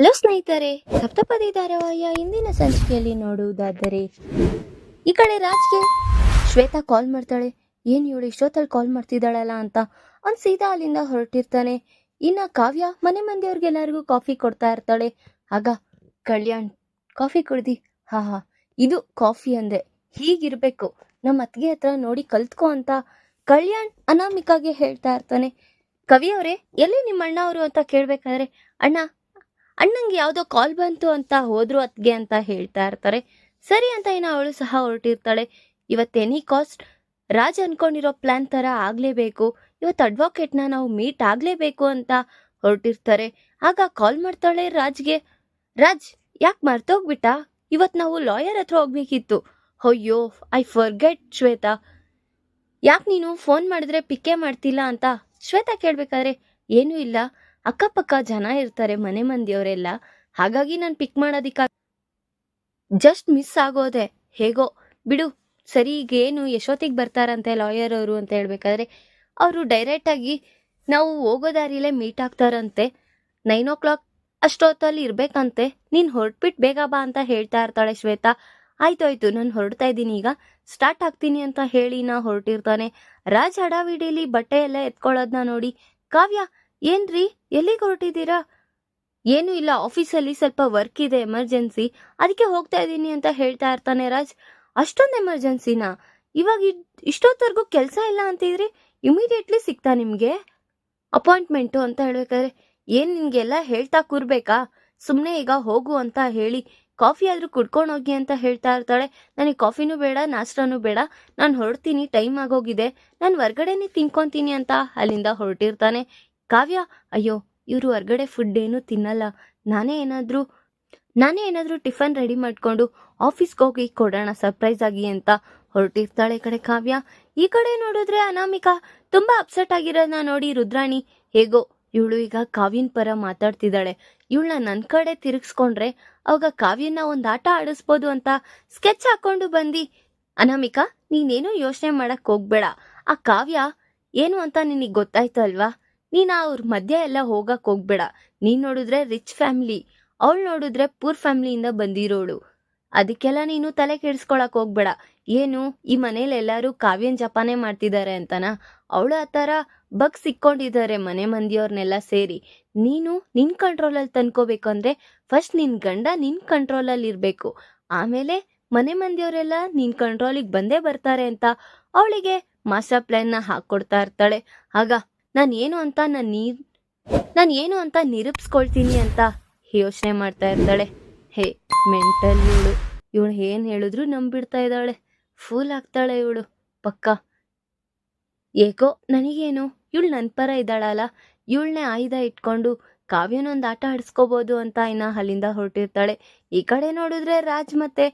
Hello ಸ್ನೇಹಿತರೆ, ಸಪ್ತಪದಿ ಧಾರಾವಾಹಿಯ ಇಂದಿನ ಸಂಚಿಕೆಯಲ್ಲಿ ನೋಡುವುದಾದರೆ, ಈ ಕಡೆ ರಾಜ್ಗೆ ಶ್ವೇತಾ ಕಾಲ್ ಮಾಡ್ತಾಳೆ. ಏನು ಇವಳು ಇಷ್ಟೊತ್ತಲ್ಲಿ ಕಾಲ್ ಮಾಡ್ತಿದ್ದಾಳಲ್ಲ ಅಂತ. ಅವ್ನು ಸೀದಾ ಅಲ್ಲಿಂದ ಹೊರಟಿರ್ತಾನೆ. ಇನ್ನ ಕಾವ್ಯ ಮನೆ ಮಂದಿಯವ್ರಿಗೆಲ್ಲರಿಗೂ ಕಾಫಿ ಕೊಡ್ತಾ ಇರ್ತಾಳೆ. ಆಗ, ಕಲ್ಯಾಣ್ ಕಾಫಿ ಕುಡ್ದಿ? ಹಾ ಹಾ, ಇದು ಕಾಫಿ ಅಂದೆ. ಹೀಗಿರ್ಬೇಕು. ನಮ್ಮ ಅತ್ತಿಗೆ ಹತ್ರ ನೋಡಿ ಕಲ್ತ್ಕೋ ಅಂತ ಕಲ್ಯಾಣ್ ಅನಾಮಿಕಾಗೆ ಹೇಳ್ತಾ ಇರ್ತಾನೆ. ಕವಿ ಅವರೇ ಎಲ್ಲಿ ನಿಮ್ಮ ಅಣ್ಣ ಅವರು ಅಂತ ಕೇಳಬೇಕಾದ್ರೆ, ಅಣ್ಣ ಅಣ್ಣಂಗೆ ಯಾವುದೋ ಕಾಲ್ ಬಂತು ಅಂತ ಹೋದ್ರು ಅತ್ಗೆ ಅಂತ ಹೇಳ್ತಾ ಇರ್ತಾರೆ. ಸರಿ ಅಂತ ಇನ್ನು ಅವಳು ಸಹ ಹೊರಟಿರ್ತಾಳೆ. ಇವತ್ತು ಎನಿ ಕಾಸ್ಟ್ ರಾಜ್ ಅನ್ಕೊಂಡಿರೋ ಪ್ಲಾನ್ ತರ ಆಗಲೇಬೇಕು. ಇವತ್ತು ಅಡ್ವೊಕೇಟ್ನ ನಾವು ಮೀಟ್ ಆಗಲೇಬೇಕು ಅಂತ ಹೊರಟಿರ್ತಾರೆ. ಆಗ ಕಾಲ್ ಮಾಡ್ತಾಳೆ ರಾಜ್ಗೆ. ರಾಜ್, ಯಾಕೆ ಮರ್ತೋಗ್ಬಿಟ್ಟ? ಇವತ್ತು ನಾವು ಲಾಯರ್ ಹತ್ರ ಹೋಗ್ಬೇಕಿತ್ತು. ಅಯ್ಯೋ ಐ ಫರ್ಗೆಟ್ ಶ್ವೇತಾ. ಯಾಕೆ ನೀನು ಫೋನ್ ಮಾಡಿದ್ರೆ ಪಿಕ್ಕೇ ಮಾಡ್ತಿಲ್ಲ ಅಂತ? ಶ್ವೇತಾ ಕೇಳ್ಬೇಕಾದ್ರೆ, ಏನೂ ಇಲ್ಲ. ಅಕ್ಕಪಕ್ಕ ಜನ ಇರ್ತಾರೆ, ಮನೆ ಮಂದಿಯವರೆಲ್ಲ. ಹಾಗಾಗಿ ನಾನು ಪಿಕ್ ಮಾಡೋದಿಕ್ಕ ಜಸ್ಟ್ ಮಿಸ್ ಆಗೋದೆ. ಹೇಗೋ, ಬಿಡು, ಸರಿ ಈಗ ಏನು ಯಶೋತಿಗೆ ಬರ್ತಾರಂತೆ ಲಾಯರ್ ಅವರು ಅಂತ ಹೇಳ್ಬೇಕಾದ್ರೆ, ಅವರು ಡೈರೆಕ್ಟಾಗಿ ನಾವು ಹೋಗೋ ದಾರಿಲೇ ಮೀಟ್ ಆಗ್ತಾರಂತೆ. ನೈನ್ ಓ ಕ್ಲಾಕ್ ಅಷ್ಟೊತ್ತಲ್ಲಿ ಇರ್ಬೇಕಂತೆ. ನೀನು ಹೊರಟ್ಬಿಟ್ಟು ಬೇಗ ಬಾ ಅಂತ ಹೇಳ್ತಾ ಇರ್ತಾಳೆ ಶ್ವೇತಾ. ಆಯ್ತು ಆಯ್ತು, ನಾನು ಹೊರಡ್ತಾ ಇದ್ದೀನಿ ಈಗ. ಸ್ಟಾರ್ಟ್ ಆಗ್ತೀನಿ ಅಂತ ಹೇಳಿ ನಾ ಹೊರಟಿರ್ತಾನೆ. ರಾಜ್ ಹಡಾವಿಡಿಲಿ ಬಟ್ಟೆ ಎಲ್ಲ ಎತ್ಕೊಳ್ಳೋದನ್ನ ನೋಡಿ. ಕಾವ್ಯ ಏನ್ರಿ? ಎಲ್ಲಿಗೆ ಹೊರಟಿದ್ದೀರಾ? ಏನು ಇಲ್ಲ, ಆಫೀಸಲ್ಲಿ ಸ್ವಲ್ಪ ವರ್ಕ್ ಇದೆ ಎಮರ್ಜೆನ್ಸಿ ಅದಕ್ಕೆ ಹೋಗ್ತಾ ಇದ್ದೀನಿ ಅಂತ ಹೇಳ್ತಾ ಇರ್ತಾನೆ ರಾಜ್. ಅಷ್ಟೊಂದು ಎಮರ್ಜೆನ್ಸಿನಾ ಇವಾಗ ಇಷ್ಟೊತ್ತವರೆಗೂ ಕೆಲಸ ಇಲ್ಲ ಅಂತಿದ್ರಿ? ಇಮಿಡಿಯೇಟ್ಲಿ ಸಿಗ್ತಾ ನಿಮಗೆ? ಅಪಾಯಿಂಟ್ಮೆಂಟು ಅಂತ ಹೇಳ್ಬೇಕಾದ್ರೆ, ಏನು ನಿಮಗೆಲ್ಲ ಹೇಳ್ತಾ ಕೂರ್ಬೇಕಾ? ಸುಮ್ಮನೆ ಈಗ ಹೋಗು ಅಂತ ಹೇಳಿ, ಕಾಫಿ ಆದರೂ ಕುಡ್ಕೊಂಡು ಹೋಗಿ ಅಂತ ಹೇಳ್ತಾ ಇರ್ತಾಳೆ. ನನಗೆ ಕಾಫಿನೂ ಬೇಡ, ನಾಷ್ಟನೂ ಬೇಡ. ನಾನು ಹೊರಡ್ತೀನಿ, ಟೈಮ್ ಆಗೋಗಿದೆ. ನಾನು ಹೊರ್ಗಡೆನೇ ತಿನ್ಕೊಂತೀನಿ ಅಂತ ಅಲ್ಲಿಂದ ಹೊರಟಿರ್ತಾನೆ. ಕಾವ್ಯ, ಅಯ್ಯೋ, ಇವರು ಹೊರ್ಗಡೆ ಫುಡ್ ಏನು ತಿನ್ನಲ್ಲ. ನಾನೇ ಏನಾದರೂ ನಾನೇ ಏನಾದರೂ ಟಿಫನ್ ರೆಡಿ ಮಾಡಿಕೊಂಡು ಆಫೀಸ್ಗೆ ಹೋಗಿ ಕೊಡೋಣ ಸರ್ಪ್ರೈಸ್ ಆಗಿ ಅಂತ ಹೊರಟಿರ್ತಾಳೆ ಈ ಕಡೆ ಕಾವ್ಯ. ಈ ಕಡೆ ನೋಡಿದ್ರೆ ಅನಾಮಿಕಾ ತುಂಬ ಅಪ್ಸೆಟ್ ಆಗಿರೋದನ್ನ ನೋಡಿ ರುದ್ರಾಣಿ. ಹೇಗೋ, ಇವಳು ಈಗ ಕಾವ್ಯನ ಪರ ಮಾತಾಡ್ತಿದ್ದಾಳೆ. ಇವಳನ್ನ ನನ್ನ ಕಡೆ ತಿರುಗಿಸ್ಕೊಂಡ್ರೆ ಅವಾಗ ಕಾವ್ಯನ ಒಂದು ಆಟ ಆಡಿಸ್ಬೋದು ಅಂತ ಸ್ಕೆಚ್ ಹಾಕೊಂಡು ಬಂದು. ಅನಾಮಿಕಾ, ನೀನೇನೋ ಯೋಚನೆ ಮಾಡಕ್ ಹೋಗ್ಬೇಡ. ಆ ಕಾವ್ಯ ಏನು ಅಂತ ನಿನಗೆ ಗೊತ್ತಾಯ್ತು ಅಲ್ವಾ ನೀನು ಅವ್ರ ಮಧ್ಯೆ ಎಲ್ಲ ಹೋಗಕ್ ಹೋಗ್ಬೇಡ. ನೀನ್ ನೋಡಿದ್ರೆ ರಿಚ್ ಫ್ಯಾಮಿಲಿ ಅವಳು ನೋಡಿದ್ರೆ ಪೂರ್ ಫ್ಯಾಮಿಲಿಯಿಂದ ಬಂದಿರೋಳು. ಅದಕ್ಕೆಲ್ಲ ನೀನು ತಲೆ ಕೆಡಿಸ್ಕೊಳಕ್ ಹೋಗ್ಬೇಡ. ಏನು, ಈ ಮನೇಲಿ ಎಲ್ಲರೂ ಕಾವ್ಯನ್ ಜಪಾನೆ ಮಾಡ್ತಿದ್ದಾರೆ ಅಂತನಾ? ಅವಳು ಆ ಥರ ಬಗ್ ಸಿಕ್ಕೊಂಡಿದ್ದಾರೆ ಮನೆ ಮಂದಿಯವ್ರನ್ನೆಲ್ಲ ಸೇರಿ. ನೀನು ನಿನ್ ಕಂಟ್ರೋಲಲ್ಲಿ ತಂದ್ಕೋಬೇಕಂದ್ರೆ ಫಸ್ಟ್ ನಿನ್ ಗಂಡ ನಿನ್ ಕಂಟ್ರೋಲಲ್ಲಿ ಇರಬೇಕು. ಆಮೇಲೆ ಮನೆ ಮಂದಿಯವರೆಲ್ಲ ನಿನ್ ಕಂಟ್ರೋಲಿಗೆ ಬಂದೇ ಬರ್ತಾರೆ ಅಂತ ಅವಳಿಗೆ ಮಾಸ್ಟರ್ ಪ್ಲ್ಯಾನ್ನ ಹಾಕ್ಕೊಡ್ತಾ ಇರ್ತಾಳೆ. ಆಗ ನಾನು ಏನು ಅಂತ ನಾನು ನೀ ನಾನು ಏನು ಅಂತ ನಿರೂಪಿಸ್ಕೊಳ್ತೀನಿ ಅಂತ ಯೋಚನೆ ಮಾಡ್ತಾ ಇರ್ತಾಳೆ. ಹೇ ಮೆಂಟಲ್ ಇವಳು. ಇವಳು ಏನು ಹೇಳಿದ್ರು ನಂಬಿಡ್ತಾ ಇದ್ದಾಳೆ. ಫೂಲ್ ಆಗ್ತಾಳೆ ಇವಳು, ಪಕ್ಕ. ಏಕೋ, ನನಗೇನು? ಇವಳು ನನ್ನ ಪರ ಇದ್ದಾಳಲ್ಲ. ಇವಳನ್ನೇ ಆಯ್ದ ಇಟ್ಕೊಂಡು ಕಾವ್ಯನೊಂದು ಆಟ ಆಡಿಸ್ಕೋಬೋದು ಅಂತ ಇನ್ನ ಅಲ್ಲಿಂದ ಹೊರಟಿರ್ತಾಳೆ. ಈ ಕಡೆ ನೋಡಿದ್ರೆ ರಾಜ್ ಮತ್ತೆ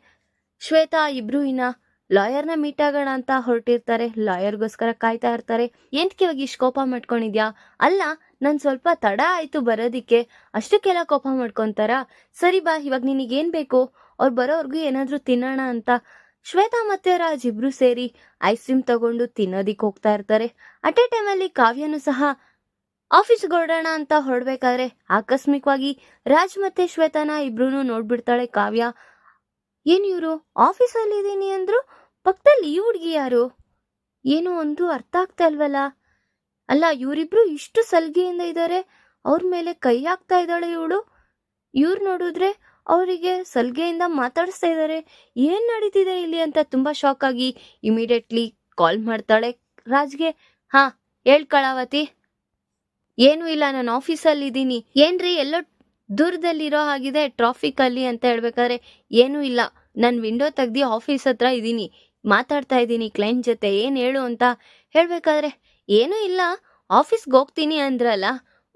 ಶ್ವೇತಾ ಇಬ್ರು ಇನ್ನ ಲಾಯರ್ನ ಮೀಟ್ ಆಗೋಣ ಅಂತ ಹೊರಟಿರ್ತಾರೆ, ಲಾಯರ್ಗೋಸ್ಕರ ಕಾಯ್ತಾ ಇರ್ತಾರೆ. ಎಂತಕ್ಕೆ ಇವಾಗ ಇಷ್ಟು ಕೋಪ ಮಾಡ್ಕೊಂಡಿದ್ಯಾ? ಅಲ್ಲ, ನನ್ ಸ್ವಲ್ಪ ತಡ ಆಯ್ತು ಬರೋದಿಕ್ಕೆ. ಅಷ್ಟಕ್ಕೆಲ್ಲ ಕೋಪ ಮಾಡ್ಕೊಂತಾರ? ಸರಿ ಬಾ, ಇವಾಗ ನಿನಗೇನ್ ಬೇಕು? ಅವ್ರು ಬರೋವರೆಗೂ ಏನಾದ್ರೂ ತಿನ್ನೋಣ ಅಂತ. ಶ್ವೇತಾ ಮತ್ತೆ ರಾಜ್ ಇಬ್ರು ಸೇರಿ ಐಸ್ ಕ್ರೀಮ್ ತಗೊಂಡು ತಿನ್ನೋದಿಕ್ ಹೋಗ್ತಾ ಇರ್ತಾರೆ. ಅಟ್ ಎ ಟೈಮಲ್ಲಿ ಕಾವ್ಯನು ಸಹ ಆಫೀಸ್ಗೆ ಹೊರಡೋಣ ಅಂತ ಹೊರಡ್ಬೇಕಾದ್ರೆ ಆಕಸ್ಮಿಕವಾಗಿ ರಾಜ್ ಮತ್ತೆ ಶ್ವೇತಾನ ಇಬ್ರು ನೋಡ್ಬಿಡ್ತಾಳೆ ಕಾವ್ಯ. ಏನ್ ಇವರು? ಆಫೀಸಲ್ಲಿ ಇದೀನಿ ಅಂದ್ರು ಪಕ್ಕದಲ್ಲಿ ಈ ಹುಡುಗಿ ಯಾರು? ಏನು ಒಂದು ಅರ್ಥ ಆಗ್ತಾ ಇಲ್ವಲ್ಲ? ಅಲ್ಲ, ಇವರಿಬ್ರು ಇಷ್ಟು ಸಲ್ಗೆಯಿಂದ ಇದ್ದಾರೆ ಅವ್ರ ಮೇಲೆ ಕೈ ಹಾಕ್ತಾ ಇದ್ದಾಳೆ ಇವಳು. ಇವ್ರು ನೋಡಿದ್ರೆ ಅವರಿಗೆ ಸಲ್ಗೆಯಿಂದ ಮಾತಾಡಿಸ್ತಾ ಇದ್ದಾರೆ ಏನು ನಡೀತಿದೆ ಇಲ್ಲಿ ಅಂತ ತುಂಬಾ ಶಾಕ್ ಆಗಿ ಇಮಿಡಿಯೇಟ್ಲಿ ಕಾಲ್ ಮಾಡ್ತಾಳೆ ರಾಜ್ಗೆ. ಹಾ, ಹೇಳ್ ಕಳಾವತಿ. ಏನು ಇಲ್ಲ, ನಾನು ಆಫೀಸಲ್ಲಿ ಇದ್ದೀನಿ. ಏನ್ರಿ, ಎಲ್ಲೋ ದೂರದಲ್ಲಿರೋ ಹಾಗಿದೆ ಟ್ರಾಫಿಕ್ ಅಲ್ಲಿ ಅಂತ ಹೇಳ್ಬೇಕಾದ್ರೆ ಏನೂ ಇಲ್ಲ. ನಾನು ವಿಂಡೋ ತೆಗ್ದು ಆಫೀಸ್ ಹತ್ರ ಇದ್ದೀನಿ. ಮಾತಾಡ್ತಾ ಇದ್ದೀನಿ. ಕ್ಲೈಂಟ್ ಜೊತೆ ಏನು ಹೇಳು ಅಂತ ಹೇಳಬೇಕಾದ್ರೆ, ಏನೂ ಇಲ್ಲ. ಆಫೀಸ್ಗೆ ಹೋಗ್ತೀನಿ ಅಂದ್ರಲ್ಲ,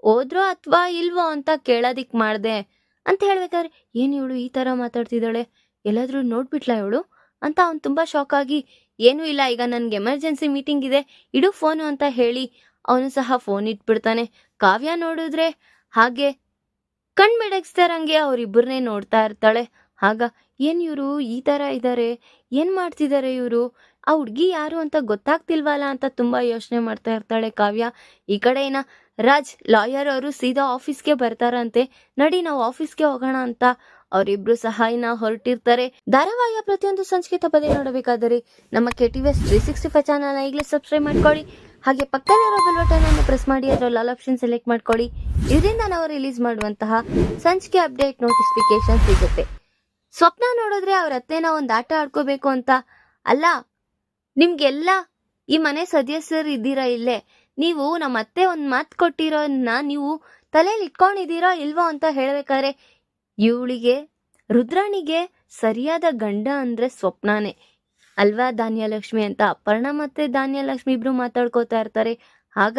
ಹೋದ್ರೋ ಅಥವಾ ಇಲ್ವೋ ಅಂತ ಕೇಳೋದಿಕ್ಕೆ ಮಾಡಿದೆ ಅಂತ ಹೇಳ್ಬೇಕಾದ್ರೆ, ಏನು ಇವಳು ಈ ಥರ ಮಾತಾಡ್ತಿದ್ದಾಳೆ? ಎಲ್ಲಾದರೂ ನೋಡ್ಬಿಟ್ಲಾ ಇವಳು? ಅಂತ ಅವ್ನು ತುಂಬ ಶಾಕ್ ಆಗಿ, ಏನೂ ಇಲ್ಲ, ಈಗ ನನಗೆ ಎಮರ್ಜೆನ್ಸಿ ಮೀಟಿಂಗ್ ಇದೆ, ಇಡು ಫೋನು ಅಂತ ಹೇಳಿ ಅವನು ಸಹ ಫೋನ್ ಇಟ್ಬಿಡ್ತಾನೆ. ಕಾವ್ಯ ನೋಡಿದ್ರೆ ಹಾಗೆ ಕಣ್ ಬೆಡಗಿಸ್ತಾರಂಗೆ ಅವರಿಬ್ಬರನ್ನೇ ನೋಡ್ತಾ ಇರ್ತಾಳೆ. ಆಗ ಏನು ಇವರು ಈ ಥರ ಇದ್ದಾರೆ ಏನು ಮಾಡ್ತಿದ್ದಾರೆ ಇವರು? ಆ ಹುಡ್ಗಿ ಯಾರು ಅಂತ ಗೊತ್ತಾಗ್ತಿಲ್ವಲ್ಲ ಅಂತ ತುಂಬ ಯೋಚನೆ ಮಾಡ್ತಾ ಇರ್ತಾಳೆ ಕಾವ್ಯ. ಈ ಕಡೆ ಏನ, ರಾಜ್, ಲಾಯರ್ ಅವರು ಸೀದಾ ಆಫೀಸ್ಗೆ ಬರ್ತಾರಂತೆ. ನಡಿ ನಾವು ಆಫೀಸ್ಗೆ ಹೋಗೋಣ ಅಂತ. ಅವರಿಬ್ರು ಸಹಾಯನ ಹೊರಟಿರ್ತಾರೆ. ಧಾರಾವಾಹಿಯ ಪ್ರತಿಯೊಂದು ಸಂಚಿಕೆ ತಪ್ಪದೆ ನೋಡಬೇಕಾದರೆ ನಮ್ಮ K T S three sixty five ಚಾನಲ್ನ ಈಗಲೇ ಸಬ್ಸ್ಕ್ರೈಬ್ ಮಾಡ್ಕೊಳ್ಳಿ. ಹಾಗೆ ಪಕ್ಕದಲ್ಲಿರೋ ಬೆಲ್ ಬಟನ್ ಅನ್ನು ಪ್ರೆಸ್ ಮಾಡಿ, ಅದರ ಲಾಲ್ ಆಪ್ಷನ್ ಸೆಲೆಕ್ಟ್ ಮಾಡ್ಕೊಳ್ಳಿ. ಇದರಿಂದ ನಾವು ರಿಲೀಸ್ ಮಾಡುವಂತಹ ಸಂಚಿಕೆ ಅಪ್ಡೇಟ್ ನೋಟಿಫಿಕೇಶನ್ ಸಿಗುತ್ತೆ. ಸ್ವಪ್ನ ನೋಡಿದ್ರೆ ಅವ್ರ ಅತ್ತೆನ ಒಂದು ಆಟ ಆಡ್ಕೋಬೇಕು ಅಂತ. ಅಲ್ಲ, ನಿಮ್ಗೆಲ್ಲ ಈ ಮನೆ ಸದಸ್ಯರು ಇದ್ದೀರಾ ಇಲ್ಲೇ? ನೀವು ನಮ್ಮ ಅತ್ತೆ ಒಂದು ಮಾತು ಕೊಟ್ಟಿರೋನ್ನ ನೀವು ತಲೆಯಲ್ಲಿ ಇಟ್ಕೊಂಡಿದ್ದೀರಾ ಇಲ್ವೋ ಅಂತ ಹೇಳ್ಬೇಕಾದ್ರೆ ಇವಳಿಗೆ, ರುದ್ರಾಣಿಗೆ ಸರಿಯಾದ ಗಂಡ ಅಂದ್ರೆ ಸ್ವಪ್ನನೇ. ಅಲ್ವಾ ಧಾನ್ಯಲಕ್ಷ್ಮಿ ಅಂತ? ಅಪರ್ಣ ಮತ್ತೆ ಧಾನ್ಯಲಕ್ಷ್ಮಿ ಇಬ್ರು ಮಾತಾಡ್ಕೋತಾ ಇರ್ತಾರೆ. ಆಗ,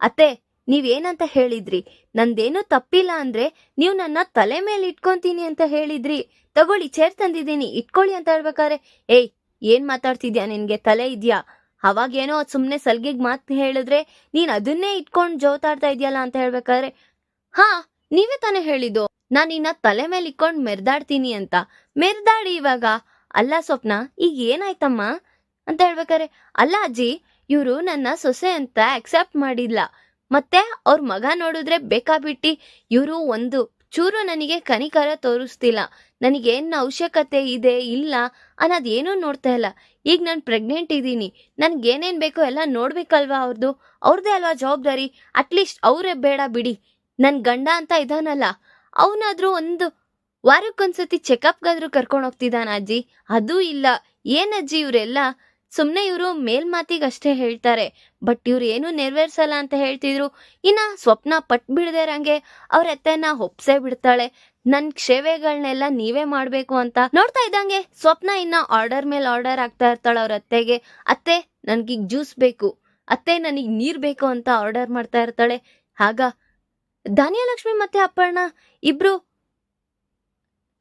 ಅತ್ತೆ ನೀವೇನಂತ ಹೇಳಿದ್ರಿ? ನಂದೇನು ತಪ್ಪಿಲ್ಲ ಅಂದ್ರೆ ನೀವು ನನ್ನ ತಲೆ ಮೇಲೆ ಇಟ್ಕೊಂತೀನಿ ಅಂತ ಹೇಳಿದ್ರಿ. ತಗೊಳ್ಳಿ ಚೇರ್ ತಂದಿದ್ದೀನಿ. ಇಟ್ಕೊಳ್ಳಿ ಅಂತ ಹೇಳ್ಬೇಕಾದ್ರೆ, ಏಯ್, ಏನ್ ಮಾತಾಡ್ತಿದ್ಯಾ? ನಿನ್ಗೆ ತಲೆ ಇದ್ಯಾ? ಅವಾಗೇನೋ ಸುಮ್ಮನೆ ಸಲ್ಗೆಗ್ ಮಾತು ಹೇಳಿದ್ರೆ, ನೀನ್ ಅದನ್ನೇ ಇಟ್ಕೊಂಡು ಜೋತಾಡ್ತಾ ಇದೆಯಲ್ಲ? ಅಂತ ಹೇಳ್ಬೇಕಾದ್ರೆ, ಹಾ, ನೀವೇ ತಾನೇ ಹೇಳಿದ್ದು. ನಾನು ಇನ್ನ ತಲೆ ಮೇಲೆ ಇಟ್ಕೊಂಡು ಮೆರ್ದಾಡ್ತೀನಿ ಅಂತ. ಮೆರ್ದಾಡಿ ಇವಾಗ. ಅಲ್ಲ ಸ್ವಪ್ನ, ಈಗ ಏನಾಯ್ತಮ್ಮ? ಅಂತ ಹೇಳ್ಬೇಕಾರೆ ಅಲ್ಲ ಅಜ್ಜಿ, ಇವರು ನನ್ನ ಸೊಸೆ ಅಂತ ಅಕ್ಸೆಪ್ಟ್ ಮಾಡಿಲ್ಲ. ಮತ್ತೆ ಅವ್ರ ಮಗ ನೋಡಿದ್ರೆ ಬೇಕಾಬಿಟ್ಟಿ ಇವರು ಒಂದು ಚೂರು ನನಗೆ ಕನಿಕರ ತೋರಿಸ್ತಿಲ್ಲ. ನನಗೇನು ಅವಶ್ಯಕತೆ ಇದೆ, ಇಲ್ಲ ಅನ್ನೋದೇನೂ ನೋಡ್ತಾ ಇಲ್ಲ. ಈಗ ನಾನು ಪ್ರೆಗ್ನೆಂಟ್ ಇದ್ದೀನಿ. ನನಗೇನೇನು ಬೇಕೋ ಎಲ್ಲ ನೋಡ್ಬೇಕಲ್ವಾ ಅವ್ರದ್ದು ಅವ್ರದ್ದೇ ಅಲ್ವಾ ಜವಾಬ್ದಾರಿ? ಅಟ್ಲೀಸ್ಟ್ ಅವರೇ ಬೇಡ ಬಿಡಿ. ನನ್ನ ಗಂಡ ಅಂತ ಇದಾನಲ್ಲ. ಅವನಾದರೂ ಒಂದು ವಾರಕ್ಕೊಂದ್ಸತಿ ಚೆಕಪ್ಗಾದ್ರೂ ಕರ್ಕೊಂಡು ಹೋಗ್ತಿದ್ದಾನ ಅಜ್ಜಿ? ಅದೂ ಇಲ್ಲ. ಏನಜ್ಜಿ ಇವರೆಲ್ಲ? ಸುಮ್ಮನೆ ಇವರು ಮೇಲ್ಮಾತಿಗಷ್ಟೇ ಹೇಳ್ತಾರೆ. ಬಟ್ ಇವ್ರು ಏನು ನೆರವೇರ್ಸಲ್ಲ ಅಂತ ಹೇಳ್ತಿದ್ರು. ಇನ್ನ ಸ್ವಪ್ನ ಪಟ್ ಬಿಡದೇರಂಗೆ ಅವ್ರ ಅತ್ತೆನ ಒಪ್ಸೇ ಬಿಡ್ತಾಳೆ. ನನ್ ಕ್ಷೇವೆಗಳನ್ನೆಲ್ಲ ನೀವೇ ಮಾಡ್ಬೇಕು ಅಂತ ನೋಡ್ತಾ ಇದ್ದಂಗೆ ಸ್ವಪ್ನ ಇನ್ನ ಆರ್ಡರ್ ಮೇಲೆ ಆರ್ಡರ್ ಆಗ್ತಾ ಇರ್ತಾಳೆ ಅವ್ರ ಅತ್ತೆಗೆ. ಅತ್ತೆ, ನನ್ಗೀಗ ಜ್ಯೂಸ್ ಬೇಕು. ಅತ್ತೆ ನನಗ್ ನೀರ್ ಬೇಕು ಅಂತ ಆರ್ಡರ್ ಮಾಡ್ತಾ ಇರ್ತಾಳೆ. ಆಗ ಧಾನ್ಯಲಕ್ಷ್ಮಿ ಮತ್ತೆ ಅಪ್ಪಣ್ಣ ಇಬ್ರು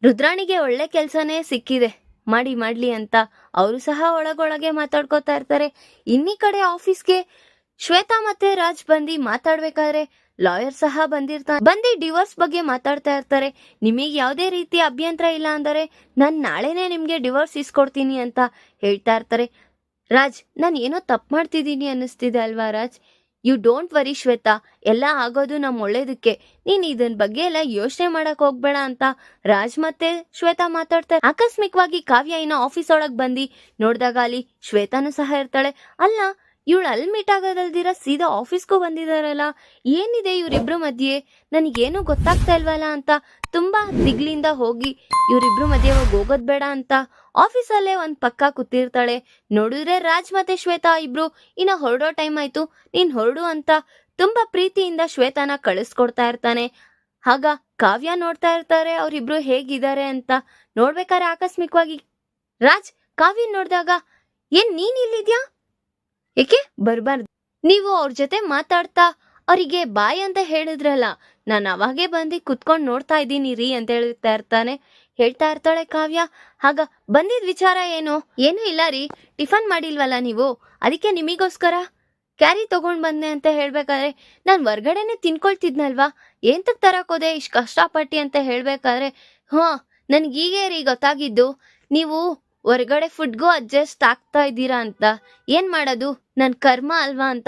ರುದ್ರಾಣಿಗೆ ಒಳ್ಳೆ ಕೆಲಸನೇ ಸಿಕ್ಕಿದೆ. ಮಾಡಿ ಮಾಡ್ಲಿ ಅಂತ ಅವರು ಸಹ ಒಳಗೊಳಗೆ ಮಾತಾಡ್ಕೋತಾ ಇರ್ತಾರೆ. ಇನ್ನಿ ಕಡೆ ಆಫೀಸ್ಗೆ ಶ್ವೇತಾ ಮತ್ತೆ ರಾಜ್ ಬಂದು ಮಾತಾಡ್ಬೇಕಾದ್ರೆ ಲಾಯರ್ ಸಹ ಬಂದಿರ್ತಾರೆ ಬಂದು ಡಿವೋರ್ಸ್ ಬಗ್ಗೆ ಮಾತಾಡ್ತಾ ಇರ್ತಾರೆ. ನಿಮಗೆ ಯಾವುದೇ ರೀತಿ ಅಭ್ಯಂತರ ಇಲ್ಲ ಅಂದರೆ ನಾನು ನಾಳೆನೆ ನಿಮಗೆ ಡಿವೋರ್ಸ್ ಇಸ್ಕೊಡ್ತೀನಿ ಅಂತ ಹೇಳ್ತಾ ಇರ್ತಾರೆ. ರಾಜ್, ನಾನು ಏನೋ ತಪ್ಪು ಮಾಡ್ತಿದ್ದೀನಿ ಅನ್ನಿಸ್ತಿದೆ ಅಲ್ವಾ Raj? You don't worry Shweta. ಎಲ್ಲ ಆಗೋದು ನಮ್ಮ ಒಳ್ಳೇದಕ್ಕೆ. ನೀನ್ ಇದನ್ ಬಗ್ಗೆ ಎಲ್ಲ ಯೋಚನೆ ಮಾಡಕ್ ಹೋಗ್ಬೇಡ ಅಂತ ರಾಜ್ ಮತ್ತೆ ಶ್ವೇತಾ ಮಾತಾಡ್ತಾರೆ. ಆಕಸ್ಮಿಕವಾಗಿ ಕಾವ್ಯ ಇನ್ನ ಆಫೀಸ್ ಒಳಗ್ ಬಂದಿ. ನೋಡಿದಾಗ ಅಲ್ಲಿ ಶ್ವೇತಾನು ಸಹ ಇರ್ತಾಳೆ. ಅಲ್ಲ, ಇವಳು ಅಲ್ಲಿ ಮೀಟ್ ಆಗೋದಲ್ದಿರ ಸೀದಾ ಆಫೀಸ್ಗೂ ಬಂದಿದಾರಲ್ಲ. ಏನಿದೆ ಇವ್ರಿಬ್ರು ಮಧ್ಯೆ? ನನಗೇನು ಗೊತ್ತಾಗ್ತಾ ಇಲ್ವಲ್ಲ ಅಂತ. ತುಂಬಾ ದಿಗ್ಲಿಂದ ಹೋಗಿ ಇವ್ರಿಬ್ರು ಮಧ್ಯೆ ಹೋಗಿ ಹೋಗೋದ್ ಬೇಡ ಅಂತ ಆಫೀಸಲ್ಲೇ ಒಂದ್ ಪಕ್ಕ ಕೂತಿರ್ತಾಳೆ. ನೋಡಿದ್ರೆ ರಾಜ್ ಮತ್ತೆ ಶ್ವೇತಾ ಇಬ್ರು ಇನ್ನ ಹೊರಡೋ ಟೈಮ್ ಆಯ್ತು. ನೀನ್ ಹೊರಡು ಅಂತ ತುಂಬಾ ಪ್ರೀತಿಯಿಂದ ಶ್ವೇತಾನ ಕಳಿಸ್ಕೊಡ್ತಾ ಇರ್ತಾನೆ. ಆಗ ಕಾವ್ಯ ನೋಡ್ತಾ ಇರ್ತಾರೆ ಅವ್ರಿಬ್ರು ಹೇಗಿದ್ದಾರೆ ಅಂತ. ನೋಡ್ಬೇಕಾದ್ರೆ ಆಕಸ್ಮಿಕವಾಗಿ, ರಾಜ್ ಕಾವ್ಯ ನೋಡಿದಾಗ ಏನ್ ನೀನ್ ಇಲ್ಲಿದ್ಯಾ? ಏಕೆ? ಬರ್ಬಾರ್ದು. ನೀವು ಅವ್ರ ಜೊತೆ ಮಾತಾಡ್ತಾ ಅವರಿಗೆ ಬಾಯ್ ಅಂತ ಹೇಳಿದ್ರಲ್ಲ, ನಾನು ಅವಾಗೇ ಬಂದು ಕುತ್ಕೊಂಡು ನೋಡ್ತಾ ಇದ್ದೀನಿ ರೀ ಅಂತ ಹೇಳ್ತಾ ಇರ್ತಾನೆ. ಹೇಳ್ತಾ ಇರ್ತಾಳೆ ಕಾವ್ಯ. ಆಗ ಬಂದಿದ್ ವಿಚಾರ ಏನು? ಏನೂ ಇಲ್ಲ ರೀ. ಟಿಫನ್ ಮಾಡಿಲ್ವಲ್ಲ ನೀವು? ಅದಕ್ಕೆ ನಿಮಿಗೋಸ್ಕರ? ಕ್ಯಾರಿ ತಗೊಂಡ್ ಬಂದೆ ಅಂತ ಹೇಳ್ಬೇಕಾದ್ರೆ ನಾನು ಹೊರ್ಗಡೆನೆ ತಿನ್ಕೊಳ್ತಿದ್ನಲ್ವಾ? ಏಂತಕ್ ತರಕೋದೆ? ಇಷ್ಟ ಕಷ್ಟಪಟ್ಟಿ ಅಂತ ಹೇಳ್ಬೇಕಾದ್ರೆ ಹಾ ನನ್ಗೀಗೇ ರೀ ಗೊತ್ತಾಗಿದ್ದು. ನೀವು ಹೊರ್ಗಡೆ ಫುಡ್ಗೂ ಅಡ್ಜಸ್ಟ್ ಆಗ್ತಾ ಇದ್ದೀರಾ ಅಂತ. ಏನ್ ಮಾಡೋದು? ನನ್ ಕರ್ಮ ಅಲ್ವಾ ಅಂತ.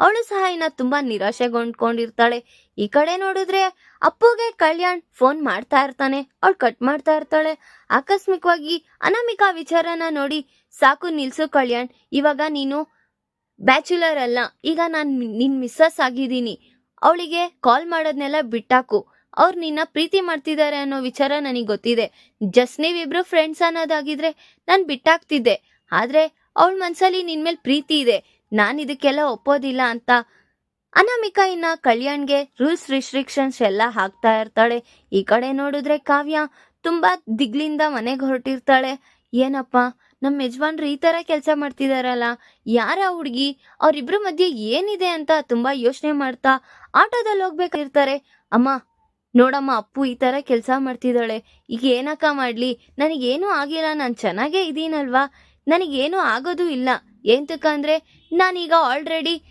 ಅವಳು ಸಹ ಇನ್ನ ತುಂಬಾ ನಿರಾಶೆಗೊಂಡ್ಕೊಂಡಿರ್ತಾಳೆ. ಈ ಕಡೆ ನೋಡಿದ್ರೆ ಅಪ್ಪುಗೆ ಕಲ್ಯಾಣ್ ಫೋನ್ ಮಾಡ್ತಾ ಇರ್ತಾನೆ. ಅವಳು ಕಟ್ ಮಾಡ್ತಾ ಇರ್ತಾಳೆ. ಆಕಸ್ಮಿಕವಾಗಿ ಅನಾಮಿಕಾ ವಿಚಾರನ ನೋಡಿ, ಸಾಕು ನಿಲ್ಸು ಕಲ್ಯಾಣ್, ಇವಾಗ ನೀನು ಬ್ಯಾಚುಲರ್ ಅಲ್ಲ. ಈಗ ನಾನು ನಿನ್ ಮಿಸ್ಸಸ್ ಆಗಿದ್ದೀನಿ. ಅವಳಿಗೆ ಕಾಲ್ ಮಾಡೋದ್ನೆಲ್ಲ ಬಿಟ್ಟಾಕು. ಅವ್ರು ನಿನ್ನ ಪ್ರೀತಿ ಮಾಡ್ತಿದ್ದಾರೆ ಅನ್ನೋ ವಿಚಾರ ನನಗೆ ಗೊತ್ತಿದೆ. ಜಸ್ಟ್ ನೀವಿಬ್ರು ಫ್ರೆಂಡ್ಸ್ ಅನ್ನೋದಾಗಿದ್ರೆ ನಾನು ಬಿಟ್ಟಾಕ್ತಿದ್ದೆ ಆದರೆ ಅವಳ ಮನಸ್ಸಲ್ಲಿ ನಿನ್ನ ಮೇಲೆ ಪ್ರೀತಿ ಇದೆ. ನಾನು ಇದಕ್ಕೆಲ್ಲ ಒಪ್ಪೋದಿಲ್ಲ ಅಂತ. ಅನಾಮಿಕಾ ಇನ್ನ ಕಲ್ಯಾಣ್ಗೆ ರೂಲ್ಸ್ ರಿಸ್ಟ್ರಿಕ್ಷನ್ಸ್ ಎಲ್ಲ ಹಾಕ್ತಾ ಇರ್ತಾಳೆ. ಈ ಕಡೆ ನೋಡಿದ್ರೆ ಕಾವ್ಯ ತುಂಬಾ ದಿಗ್ಲಿಂದ ಮನೆಗೆ ಹೊರಟಿರ್ತಾಳೆ. ಏನಪ್ಪ ನಮ್ಮ ಯಜಮಾನ್ರು ಈ ತರ ಕೆಲಸ ಮಾಡ್ತಿದಾರಲ್ಲ, ಯಾರ ಹುಡುಗಿ? ಅವರಿಬ್ಬರ ಮಧ್ಯೆ ಏನಿದೆ ಅಂತ ತುಂಬಾ ಯೋಚನೆ ಮಾಡ್ತಾ ಆಟೋದಲ್ಲಿ ಹೋಗ್ಬೇಕಿರ್ತಾರೆ ಅಮ್ಮ, ನೋಡಮ್ಮ, ಅಪ್ಪು ಈ ತರ ಕೆಲಸ ಮಾಡ್ತಿದ್ದಾಳೆ. ಈಗ ಏನಕ್ಕ ಮಾಡ್ಲಿ? ನನಗೇನು ಆಗಿಲ್ಲ, ನಾನು ಚೆನ್ನಾಗೇ ಇದೀನಲ್ವಾ? ನನಗೇನು ಆಗೋದು ಇಲ್ಲ. ಏಂತಕ್ಕಂದ್ರೆ ನಾನೀಗ ಆಲ್ರೆಡಿ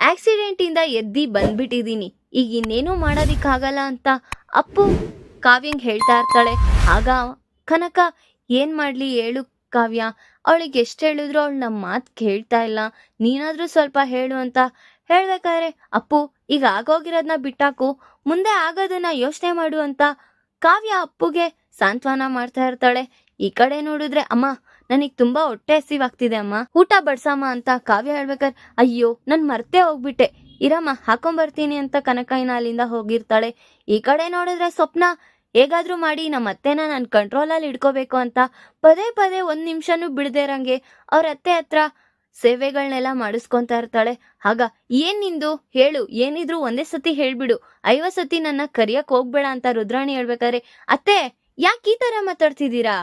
ಆಕ್ಸಿಡೆಂಟಿಂದ ಎದ್ದು ಬಂದ್ಬಿಟ್ಟಿದೀನಿ. ಈಗ ಇನ್ನೇನು ಮಾಡೋದಕ್ಕಾಗಲ್ಲ ಅಂತ ಅಪ್ಪು ಕಾವ್ಯಂಗೆ ಹೇಳ್ತಾ ಇರ್ತಾಳೆ. ಆಗ ಕನಕ, ಏನು ಮಾಡಲಿ ಹೇಳು ಕಾವ್ಯ. ಅವಳಿಗೆ ಎಷ್ಟು ಹೇಳಿದ್ರು ಅವಳು ನಮ್ಮ ಮಾತು ಕೇಳ್ತಾ ಇಲ್ಲ. ನೀನಾದರೂ ಸ್ವಲ್ಪ ಹೇಳು ಅಂತ ಹೇಳ್ಬೇಕಾದ್ರೆ, ಅಪ್ಪು, ಈಗ ಆಗೋಗಿರೋದನ್ನ ಬಿಟ್ಟಾಕು. ಮುಂದೆ ಆಗೋದನ್ನ ಯೋಚನೆ ಮಾಡು ಅಂತ ಕಾವ್ಯ ಅಪ್ಪುಗೆ ಸಾಂತ್ವನ ಮಾಡ್ತಾ ಇರ್ತಾಳೆ. ಈ ಕಡೆ ನೋಡಿದ್ರೆ, ಅಮ್ಮ ನನಗ್ ತುಂಬಾ ಹೊಟ್ಟೆ ಹಸಿವಾಗ್ತಿದೆ ಅಮ್ಮ. ಊಟ ಬಡ್ಸಮ್ಮ ಅಂತ ಕಾವ್ಯ ಹೇಳ್ಬೇಕಾದ್ರೆ, ಅಯ್ಯೋ, ನನ್ ಮರ್ತೇ ಹೋಗ್ಬಿಟ್ಟೆ. ಇರಮ್ಮ ಹಾಕೊಂಬರ್ತೀನಿ ಅಂತ ಕನಕಯ್ಯನ ಅಲ್ಲಿಂದ ಹೋಗಿರ್ತಾಳೆ. ಈ ಕಡೆ ನೋಡಿದ್ರೆ ಸ್ವಪ್ನ, ಹೇಗಾದ್ರೂ ಮಾಡಿ, ನಮ್ಮ ಅತ್ತೆನ ನಾನು ಕಂಟ್ರೋಲಲ್ಲಿ ಇಡ್ಕೋಬೇಕು ಅಂತ ಪದೇ ಪದೇ ಒಂದ್ ನಿಮಿಷನೂ ಬಿಡದೇರಂಗೆ ಅವ್ರ ಅತ್ತೆ ಹತ್ರ ಸೇವೆಗಳನ್ನೆಲ್ಲ ಮಾಡಿಸ್ಕೊಂತಾ ಇರ್ತಾಳೆ. ಆಗ, ಏನ್ ನಿಂದು? ಹೇಳು, ಏನಿದ್ರು ಒಂದೇ ಸತಿ ಹೇಳ್ಬಿಡು. ಐವತ್ ಸತಿ ನನ್ನ ಕರಿಯಕ್ ಹೋಗ್ಬೇಡ ಅಂತ ರುದ್ರಾಣಿ ಹೇಳ್ಬೇಕಾದ್ರೆ, ಅತ್ತೆ, ಯಾಕೆ ಈ ತರ ಮಾತಾಡ್ತಿದ್ದೀರಾ?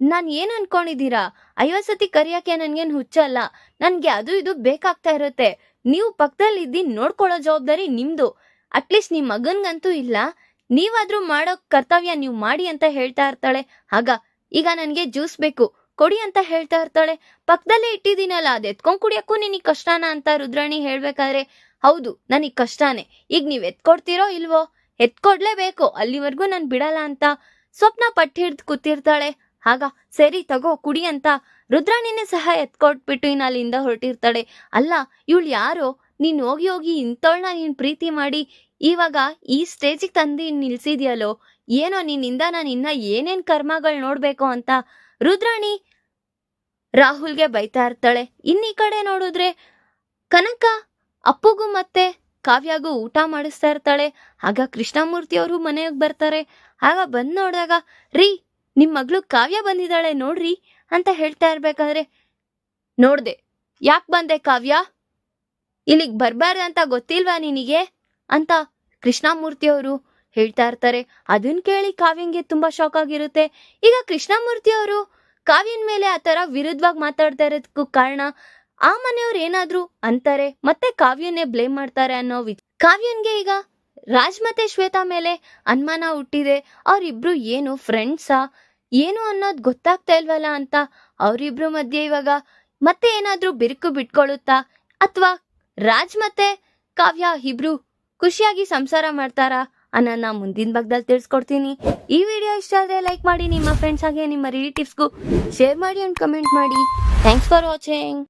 ನಾನ್ ಏನ್ ಅನ್ಕೊಂಡಿದ್ದೀರಾ? ಐವತ್ ಸತಿ ಕರಿಯಕ್ಕೆ ನನ್ಗೇನ್ ಹುಚ್ಚಲ್ಲ ನನ್ಗೆ ಅದು ಇದು ಬೇಕಾಗ್ತಾ ಇರುತ್ತೆ. ನೀವು ಪಕ್ಕದಲ್ಲಿ ಇದ್ದಿ ನೋಡ್ಕೊಳ್ಳೋ ಜವಾಬ್ದಾರಿ ನಿಮ್ದು. ಅಟ್ಲೀಸ್ಟ್ ನಿಮ್ ಮಗನ್ಗಂತೂ ಇಲ್ಲ. ನೀವಾದ್ರೂ ಮಾಡೋ ಕರ್ತವ್ಯ ನೀವು ಮಾಡಿ ಅಂತ ಹೇಳ್ತಾ ಇರ್ತಾಳೆ. ಆಗ ಈಗ ನನ್ಗೆ ಜ್ಯೂಸ್ ಬೇಕು. ಕೊಡಿ ಅಂತ ಹೇಳ್ತಾ ಇರ್ತಾಳೆ. ಪಕ್ಕದಲ್ಲೇ ಇಟ್ಟಿದ್ದೀನಲ್ಲ, ಅದ್ ಎತ್ಕೊಂಡ್ ಕುಡಿಯಕ್ಕೂ ನಿನಗ್ ಕಷ್ಟನಾ ಅಂತ ರುದ್ರಾಣಿ ಹೇಳ್ಬೇಕಾದ್ರೆ. ಹೌದು, ನನಗ್ ಕಷ್ಟನೇ. ಈಗ ನೀವ್ ಎತ್ಕೊಡ್ತೀರೋ ಇಲ್ವೋ? ಎತ್ಕೊಡ್ಲೇಬೇಕು. ಅಲ್ಲಿವರೆಗೂ ನಾನು ಬಿಡಲ್ಲ ಅಂತ. ಸ್ವಪ್ನ ಪಟ್ಟಿ ಹಿಡ್ದು ಕೂತಿರ್ತಾಳೆ. ಆಗ ಸರಿ ತಗೋ ಕುಡಿ ಅಂತ ರುದ್ರಾಣಿನೇ ಸಹ ಎತ್ಕೊಟ್ಬಿಟ್ಟು ಇನ್ನು ಅಲ್ಲಿಂದ ಹೊರಟಿರ್ತಾಳೆ. ಅಲ್ಲ, ಇವಳು ಯಾರೋ? ನೀನು ಹೋಗಿ ಹೋಗಿ ಇಂಥವಳನ್ನ ನೀನು ಪ್ರೀತಿ ಮಾಡಿ ಇವಾಗ ಈ ಸ್ಟೇಜಿಗೆ ತಂದು ನಿಲ್ಸಿದ್ಯಲ್ಲೋ? ಏನೋ ನಿನ್ನಿಂದ ನಾನು ಇನ್ನ ಏನೇನ್ ಕರ್ಮಗಳು ನೋಡ್ಬೇಕು ಅಂತ. ರುದ್ರಾಣಿ ರಾಹುಲ್ಗೆ ಬೈತಾ ಇರ್ತಾಳೆ. ಇನ್ ಈ ಕಡೆ ನೋಡಿದ್ರೆ ಕನಕ, ಅಪ್ಪುಗೂ ಮತ್ತೆ ಕಾವ್ಯಾಗೂ ಊಟ ಮಾಡಿಸ್ತಾ ಇರ್ತಾಳೆ. ಆಗ ಕೃಷ್ಣಮೂರ್ತಿ ಅವರು ಮನೆಗೆ ಬರ್ತಾರೆ. ಆಗ ಬಂದು ನೋಡಿದಾಗ, ರೀ ನಿಮ್ ಮಗಳು ಕಾವ್ಯ ಬಂದಿದ್ದಾಳೆ ನೋಡ್ರಿ ಅಂತ ಹೇಳ್ತಾ ಇರ್ಬೇಕಾದ್ರೆ, ನೋಡ್ದೆ, ಯಾಕ್ ಬಂದೆ ಕಾವ್ಯ? ಇಲ್ಲಿಗೆ ಬರ್ಬಾರ್ದು ಅಂತ ಗೊತ್ತಿಲ್ವಾ ನಿನಗೆ? ಅಂತ ಕೃಷ್ಣಮೂರ್ತಿಯವರು ಹೇಳ್ತಾ ಇರ್ತಾರೆ. ಅದನ್ನ ಕೇಳಿ ಕಾವ್ಯಂಗೆ ತುಂಬಾ ಶಾಕ್ ಆಗಿರುತ್ತೆ. ಈಗ ಕೃಷ್ಣಮೂರ್ತಿಯವರು ಕಾವ್ಯನ್ ಮೇಲೆ ಆ ತರ ವಿರುದ್ಧವಾಗಿ ಮಾತಾಡ್ತಾ ಇರೋದಕ್ಕೂ ಕಾರಣ ಆ ಮನೆಯವ್ರು ಏನಾದರೂ ಅಂತಾರೆ, ಮತ್ತೆ ಕಾವ್ಯನ್ನೇ ಬ್ಲೇಮ್ ಮಾಡ್ತಾರೆ ಅನ್ನೋ ವಿಚ್ ಕಾವ್ಯನ್ಗೆ ಈಗ ರಾಜ್ ಮತ್ತೆ ಶ್ವೇತಾ ಮೇಲೆ ಅನುಮಾನ ಹುಟ್ಟಿದೆ. ಅವ್ರಿಬ್ರು ಏನು ಫ್ರೆಂಡ್ಸಾ? ಏನು ಅನ್ನೋದು ಗೊತ್ತಾಗ್ತಾ ಇಲ್ವಲ್ಲ ಅಂತ ಅವರಿಬ್ರು ಮಧ್ಯೆ ಇವಾಗ ಮತ್ತೆ ಏನಾದ್ರೂ ಬಿರುಕು ಬಿಟ್ಕೊಳ್ಳುತ್ತಾ? ಅಥವಾ ರಾಜ್ ಮತ್ತೆ ಕಾವ್ಯ ಇಬ್ರು ಖುಷಿಯಾಗಿ ಸಂಸಾರ ಮಾಡ್ತಾರಾ ಅನ್ನೋದನ್ನ ಮುಂದಿನ ಭಾಗದಲ್ಲಿ ತಿಳಿಸ್ಕೊಡ್ತೀನಿ. ಈ ವಿಡಿಯೋ ಇಷ್ಟ ಆದರೆ ಲೈಕ್ ಮಾಡಿ, ನಿಮ್ಮ ಫ್ರೆಂಡ್ಸ್ ಹಾಗೆ ನಿಮ್ಮ ರಿಲೇಟಿವ್ಸ್ಗೂ ಶೇರ್ ಮಾಡಿ ಅಂಡ್ ಕಮೆಂಟ್ ಮಾಡಿ. Thanks for watching